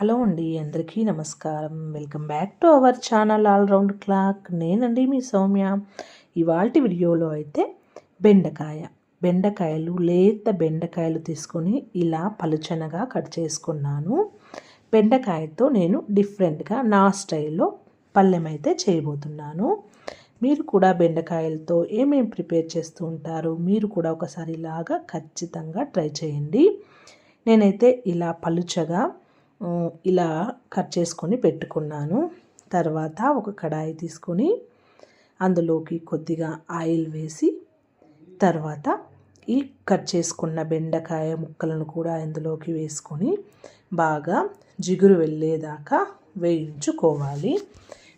Hello అండి అందరికీ నమస్కారం. Welcome back to our channel all round clock. నేనండి మీ సౌమ్య. ఇవాళ వీడియోలో అయితే బెండకాయ. బెండకాయలు లేత బెండకాయలు తీసుకొని ఇలా పలుచనగా కట్ చేసుకున్నాను. బెండకాయతో నేను డిఫరెంట్గా నా స్టైల్లో పళ్ళెం అయితే చేయబోతున్నాను. మీరు కూడా బెండకాయలతో ఏమేమి ప్రిపేర్ చేస్తూ ఉంటారు? మీరు కూడా ఒకసారి ఇలాగా ఖచ్చితంగా ట్రై చేయండి. నేనైతే ఇలా పలుచగా ఇలా కట్ చేసుకొని పెట్టుకున్నాను. తర్వాత ఒక కడాయి తీసుకొని అందులోకి కొద్దిగా ఆయిల్ వేసి తర్వాత ఈ కట్ చేసుకున్న బెండకాయ ముక్కలను కూడా ఇందులోకి వేసుకొని బాగా జిగురు వెళ్ళేదాకా వేయించుకోవాలి.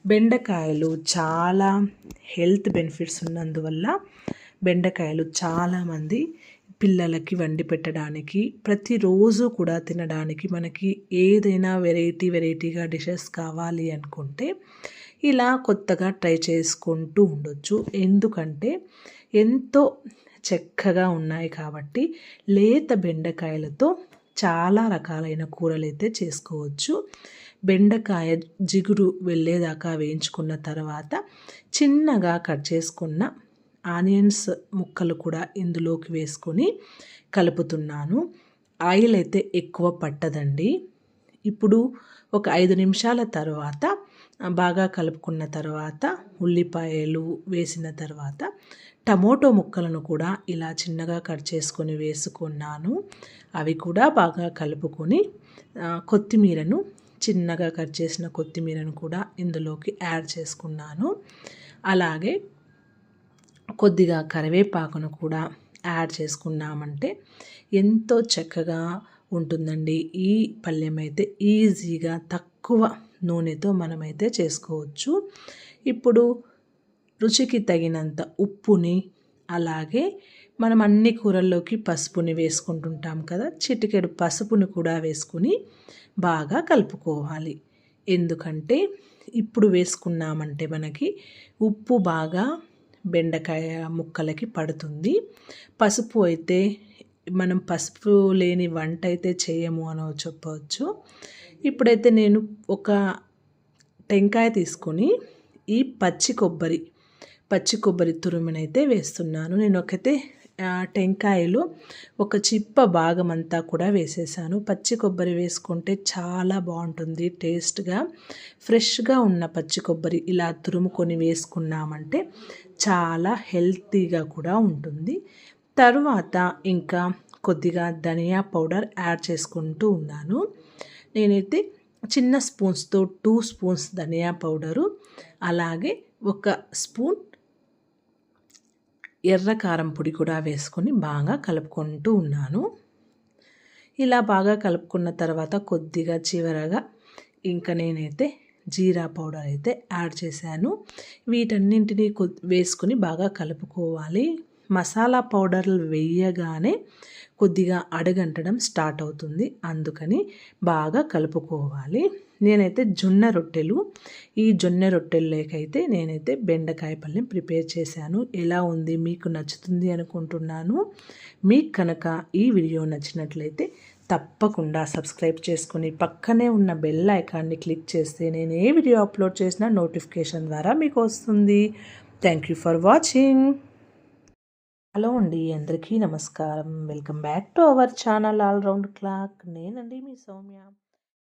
బెండకాయలు చాలా హెల్త్ బెనిఫిట్స్ ఉన్నందువల్ల బెండకాయలు చాలామంది పిల్లలకి వండి పెట్టడానికి ప్రతిరోజు కూడా తినడానికి మనకి ఏదైనా వెరైటీ వెరైటీగా డిషెస్ కావాలి అనుకుంటే ఇలా కొత్తగా ట్రై చేసుకుంటూ ఉండొచ్చు. ఎందుకంటే ఎంతో చక్కగా ఉన్నాయి కాబట్టి లేత బెండకాయలతో చాలా రకాలైన కూరలు అయితే చేసుకోవచ్చు. బెండకాయ జిగురు వెళ్ళేదాకా వేయించుకున్న తర్వాత చిన్నగా కట్ చేసుకున్న ఆనియన్స్ ముక్కలు కూడా ఇందులోకి వేసుకొని కలుపుతున్నాను. ఆయిల్ అయితే ఎక్కువ పట్టదండి. ఇప్పుడు ఒక ఐదు నిమిషాల తర్వాత బాగా కలుపుకున్న తర్వాత ఉల్లిపాయలు వేసిన తర్వాత టమోటో ముక్కలను కూడా ఇలా చిన్నగా కట్ చేసుకొని వేసుకున్నాను. అవి కూడా బాగా కలుపుకొని కొత్తిమీరను చిన్నగా కట్ చేసిన కొత్తిమీరను కూడా ఇందులోకి యాడ్ చేసుకున్నాను. అలాగే కొద్దిగా కరివేపాకును కూడా యాడ్ చేసుకున్నామంటే ఎంతో చక్కగా ఉంటుందండి. ఈ పళ్ళెం అయితే ఈజీగా తక్కువ నూనెతో మనమైతే చేసుకోవచ్చు. ఇప్పుడు రుచికి తగినంత ఉప్పుని అలాగే మనం అన్ని కూరల్లోకి పసుపుని వేసుకుంటుంటాం కదా చిటికెడు పసుపుని కూడా వేసుకుని బాగా కలుపుకోవాలి. ఎందుకంటే ఇప్పుడు వేసుకున్నామంటే మనకి ఉప్పు బాగా బెండకాయ ముక్కలకి పడుతుంది. పసుపు అయితే మనం పసుపు లేని వంట అయితే చేయము అని చెప్పవచ్చు ఇప్పుడైతే నేను ఒక టెంకాయ తీసుకొని ఈ పచ్చి కొబ్బరి పచ్చి కొబ్బరి తురుమునైతే వేస్తున్నాను. నేను ఒకైతే టెంకాయలు ఒక చిప్ప భాగం అంతా కూడా వేసేసాను. పచ్చి కొబ్బరి వేసుకుంటే చాలా బాగుంటుంది టేస్ట్గా. ఫ్రెష్గా ఉన్న పచ్చి కొబ్బరి ఇలా తురుముకొని వేసుకున్నామంటే చాలా హెల్తీగా కూడా ఉంటుంది. తర్వాత ఇంకా కొద్దిగా ధనియా పౌడర్ యాడ్ చేసుకుంటూ ఉన్నాను. నేనైతే చిన్న స్పూన్స్తో టూ స్పూన్స్ ధనియా పౌడరు అలాగే ఒక స్పూన్ ఎర్ర కారం పొడి కూడా వేసుకొని బాగా కలుపుకుంటూ ఉన్నాను. ఇలా బాగా కలుపుకున్న తర్వాత కొద్దిగా చివరగా ఇంకా నేనైతే జీరా పౌడర్ అయితే యాడ్ చేశాను. వీటన్నింటినీ వేసుకుని బాగా కలుపుకోవాలి. మసాలా పౌడర్లు వేయగానే కొద్దిగా అడగంటడం స్టార్ట్ అవుతుంది. అందుకని బాగా కలుపుకోవాలి. నేనైతే జొన్న రొట్టెలు ఈ జొన్న రొట్టెల్లోకైతే నేనైతే బెండకాయ పల్లెం ప్రిపేర్ చేశాను. ఎలా ఉంది? మీకు నచ్చుతుంది అనుకుంటున్నాను. మీకు కనుక ఈ వీడియో నచ్చినట్లయితే తప్పకుండా సబ్స్క్రైబ్ చేసుకుని పక్కనే ఉన్న బెల్ ఐకాన్ని క్లిక్ చేస్తే నేను ఏ వీడియో అప్లోడ్ చేసినా నోటిఫికేషన్ ద్వారా మీకు వస్తుంది. Thank you for watching. Hello అండి అందరికీ నమస్కారం. Welcome back to our channel all round clock. నేనండి మీ సౌమ్య.